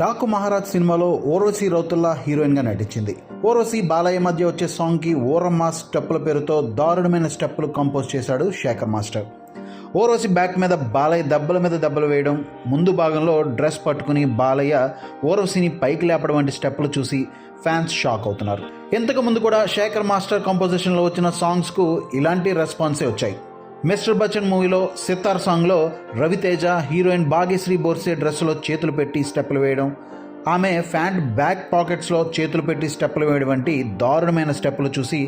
డాకు మహారాజ్ సినిమాలో ఓరోసి రౌతుల్లా హీరోయిన్గా నటించింది. ఓరోసి బాలయ్య మధ్య వచ్చే సాంగ్కి ఓరమ్మ స్టెప్పుల పేరుతో దారుణమైన స్టెప్పులు కంపోజ్ చేశాడు శేఖర్ మాస్టర్. ఓరోసి బ్యాక్ మీద బాలయ్య దెబ్బల మీద దెబ్బలు వేయడం ముందు భాగంలో డ్రెస్ పట్టుకుని బాలయ్య ఓరోసిని పైకి లేపడం వంటి స్టెప్పులు చూసి ఫ్యాన్స్ షాక్ అవుతున్నారు. ఇంతకు ముందు కూడా శేఖర్ మాస్టర్ కంపోజిషన్లో వచ్చిన సాంగ్స్కు ఇలాంటి రెస్పాన్సే వచ్చాయి. మిస్టర్ బచ్చన్ మూవీలో సితార్ సాంగ్లో రవితేజ హీరోయిన్ భాగ్యశ్రీ బోర్సే డ్రెస్సులో చేతులు పెట్టి స్టెప్పులు వేయడం ఆమె ఫ్యాంట్ బ్యాక్ పాకెట్స్లో చేతులు పెట్టి స్టెప్పులు వేయడం వంటి దారుణమైన స్టెప్పులు చూసి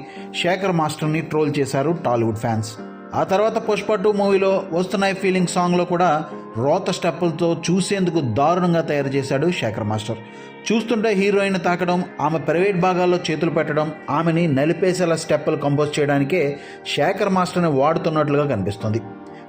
శేఖర్ మాస్టర్ని ట్రోల్ చేశారు టాలీవుడ్ ఫ్యాన్స్. ఆ తర్వాత పుష్ప టూ మూవీలో వస్తున్నాయి ఫీలింగ్ సాంగ్లో కూడా రోత స్టెప్పులతో చూసేందుకు దారుణంగా తయారు చేశాడు శేఖర్ మాస్టర్. చూస్తుంటే హీరోయిన్ తాకడం ఆమె ప్రైవేట్ భాగాల్లో చేతులు పెట్టడం ఆమెని నలిపేసేలా స్టెప్పులు కంపోజ్ చేయడానికే శేఖర్ మాస్టర్ని వాడుతున్నట్లుగా కనిపిస్తుంది.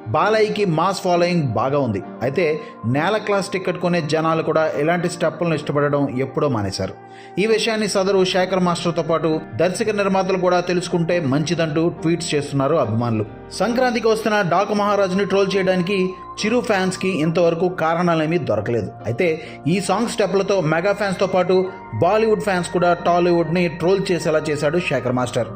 బాలయ్యకి మాస్ ఫాలోయింగ్ బాగా ఉంది. అయితే నేల క్లాస్ టికెట్ కొనే జనాలు కూడా ఇలాంటి స్టెప్పులను ఇష్టపడడం ఎప్పుడో మానేశారు. ఈ విషయాన్ని సదరు శేఖర్ మాస్టర్తో పాటు దర్శక నిర్మాతలు కూడా తెలుసుకుంటే మంచిదంటూ ట్వీట్స్ చేస్తున్నారు అభిమానులు. సంక్రాంతికి వస్తున్న డాకు మహారాజుని ట్రోల్ చేయడానికి చిరు ఫ్యాన్స్కి ఇంతవరకు కారణాలేమీ దొరకలేదు. అయితే ఈ సాంగ్ స్టెప్లతో మెగా ఫ్యాన్స్తో పాటు బాలీవుడ్ ఫ్యాన్స్ కూడా టాలీవుడ్ని ట్రోల్ చేసేలా చేశాడు శేఖర్ మాస్టర్.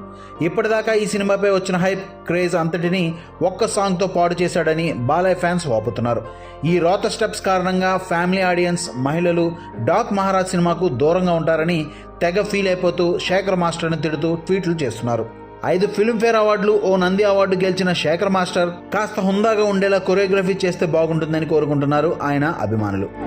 ఇప్పటిదాకా ఈ సినిమాపై వచ్చిన హైప్ క్రేజ్ అంతటిని ఒక్క సాంగ్తో పాడు చేశాడని బాలయ్య ఫ్యాన్స్ వాపుతున్నారు. ఈ రోత స్టెప్స్ కారణంగా ఫ్యామిలీ ఆడియన్స్ మహిళలు డాక్ మహారాజ్ సినిమాకు దూరంగా ఉంటారని తెగ ఫీల్ అయిపోతూ శేఖర్ మాస్టర్ని తిడుతూ ట్వీట్లు చేస్తున్నారు. ఐదు ఫిల్మ్ఫేర్ అవార్డులు ఓ నంది అవార్డు గెలిచిన శేఖర్ మాస్టర్ కాస్త హుందాగా ఉండేలా కొరియోగ్రఫీ చేస్తే బాగుంటుందని కోరుకుంటున్నారు ఆయన అభిమానులు.